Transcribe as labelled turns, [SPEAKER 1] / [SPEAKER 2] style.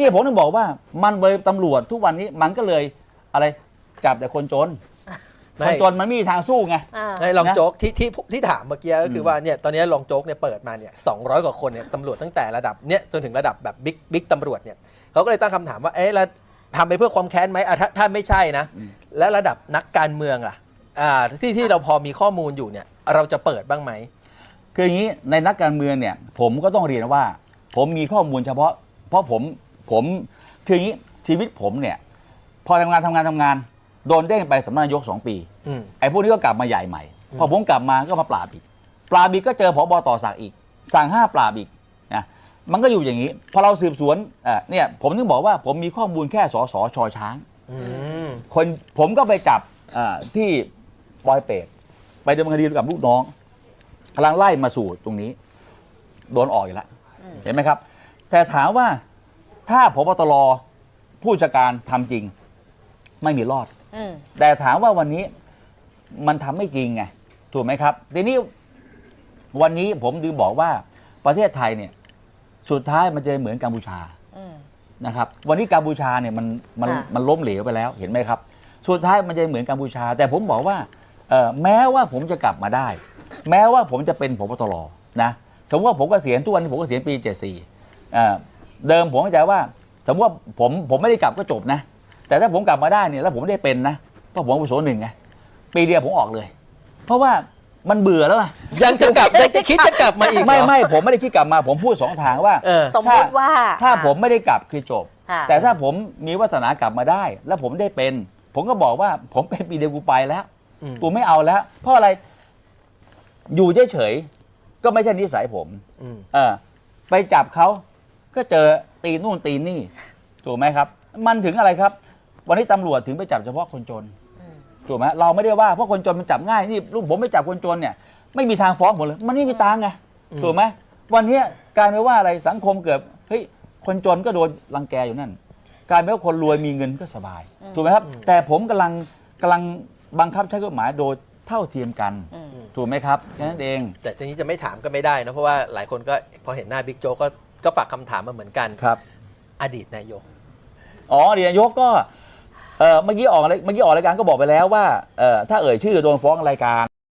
[SPEAKER 1] นี่ผมถึงบอกว่ามันเลยตำรวจทุกวันนี้มันก็เลยอะไรจับแต่คนจน
[SPEAKER 2] ไม่
[SPEAKER 1] คนจนมันไม่มีทางสู้ไง
[SPEAKER 3] อ่า
[SPEAKER 2] ไอ้รอง
[SPEAKER 1] นะ
[SPEAKER 2] โจ๊กที่ที่ที่ถามเมื่อกี้ก็คือ
[SPEAKER 1] ม
[SPEAKER 2] ว่าเนี่ยตอนนี้รองโจ๊กเนี่ยเปิดมาเนี่ยสองกว่าคนเนี่ยตำรวจตั้งแต่ระดับเนี่ยจนถึงระดับแบบบิ๊กบิ๊กตำรวจเนี่ยเขาก็เลยตั้งคำถามว่าเอ๊ะแล้วทำไปเพื่อความแค้นไหมอะถ้าถ้าไม่ใช่นะ แล้วระดับนักการเมืองล่ะอ่าที่ที่เราพอมีข้อมูลอยู่เนี่ยเราจะเปิดบ้างไหม
[SPEAKER 1] คืออย่างนี้ในนักการเมืองเนี่ย ผมก็ต้องเรียนว่า ผมมีข้อมูลเฉพาะ เพราะผม ผมคืออย่างนี้ชีวิตผมเนี่ย พอทำงานทำงานทำงาน โดนเด้งไปสำนักนายกสองปี
[SPEAKER 2] อืม
[SPEAKER 1] ไอ้พวกนี้ก็กลับมาใหญ่ใหม่
[SPEAKER 2] อืม
[SPEAKER 1] พอผมกลับมาก็มาปราบอีก ปราบอีกก็เจอผบต่อสักดิ์อีก สั่งห้าปราบอีกนะมันก็อยู่อย่างนี้ พอเราสืบสวนเอ่อเนี่ยผมถึงบอกว่าผมมีข้อมูลแค่สสชอช้าง
[SPEAKER 2] อืม
[SPEAKER 1] คนผมก็ไปจับอ่าที่ปอยเปรตไปดำเนินคดีกับลูกน้องกำลังไล่มาสู่ตรงนี้ โดนออกอีกแล้ว
[SPEAKER 3] อืม
[SPEAKER 1] เห็นไหมครับ แต่ถามว่า ถ้าพบตรผู้จัดการทำจริง ไม่มีรอด
[SPEAKER 3] อืม
[SPEAKER 1] แต่ถามว่าวันนี้มันทำไม่จริงไงถูกไหมครับทีนี้วันนี้ผมดึงบอกว่าประเทศไทยเนี่ย สุดท้ายมันจะเหมือนกัมพูชา
[SPEAKER 3] อืม
[SPEAKER 1] นะครับ วันนี้กัมพูชาเนี่ยมันมัน
[SPEAKER 3] ค่ะ
[SPEAKER 1] มันล้มเหลวไปแล้วเห็นไหมครับ สุดท้ายมันจะเหมือนกัมพูชา แต่ผมบอกว่าเอ่อแม้ว่าผมจะกลับมาได้ แม้ว่าผมจะเป็นพบตรนะสมมติว่าผมเกษียณทุกวันนี้ผมเกษียณปี 74 เอ่อเดิมผมเข้าใจว่า สมมติว่าผมผมไม่ได้กลับก็จบนะ แต่ถ้าผมกลับมาได้เนี่ยแล้วผมได้เป็นนะเพราะผมอาวุโสหนึ่งไงปีเดียวผมออกเลย เพราะว่ามันเบื่อแล้วอะ
[SPEAKER 2] ยังจะกลับยังจะคิดจะกลับมาอีกเหรอ
[SPEAKER 1] ไม่ไม่ผมไม่ได้คิดกลับมาผมพูดสองทางว่า
[SPEAKER 2] เออ
[SPEAKER 3] สมมติว่า
[SPEAKER 1] ถ้าผมไม่ได้กลับคือจบ
[SPEAKER 3] ค่ะ
[SPEAKER 1] แต่ถ้าผมมีวาสนากลับมาได้ แล้วผมได้เป็น ผมก็บอกว่าผมเป็นปีเดียวกูไปแล้ว
[SPEAKER 2] อืม
[SPEAKER 1] กูไม่เอาแล้ว เพราะอะไร อยู่เฉยๆก็ไม่ใช่นิสัยผม
[SPEAKER 2] อืม
[SPEAKER 1] เออไปจับเขา ก็เจอตีนู่นตีนี่ถูกไหมครับ มันถึงอะไรครับ วันนี้ตำรวจถึงไปจับเฉพาะคนจน
[SPEAKER 3] อืม
[SPEAKER 1] ถูกไหมเราไม่ได้ว่าเพราะคนจนมันจับง่ายนี่ลูกผมไปจับคนจนเนี่ยไม่มีทางฟ้องผมเลย มันไม่มีตังค์ไง
[SPEAKER 2] อืม
[SPEAKER 1] ถูกไหมวันเนี้ยกลารไม่ว่าอะไรสังคมเกิดเฮ้ยคนจนก็โดนรังแกอยู่นั่นกลารไม่ว่าคนรวยมีเงินก็สบาย
[SPEAKER 3] อืม
[SPEAKER 1] ถูกไหมครับ แต่ผมกำลังกำลังบังคับใช้กฎหมายโดยเท่าเทียมกัน
[SPEAKER 3] อืม
[SPEAKER 1] ถูกไหมครับแค่นั้นเอง
[SPEAKER 2] แต่ทีนี้จะไม่ถามก็ไม่ได้นะเพราะว่าหลายคนก็พอเห็นหน้าบิ๊กโจ๊กก็ ก็ฝากคำถามมาเหมือนกัน
[SPEAKER 1] ครับ
[SPEAKER 2] อดีตนายก
[SPEAKER 1] อ๋อเดียนายกก็เออเมื่อกี้ออกอะไรเมื่อกี้ออกรายการก็บอกไปแล้วว่าเออถ้าเอ่ยชื่อโดนฟ้องรายการ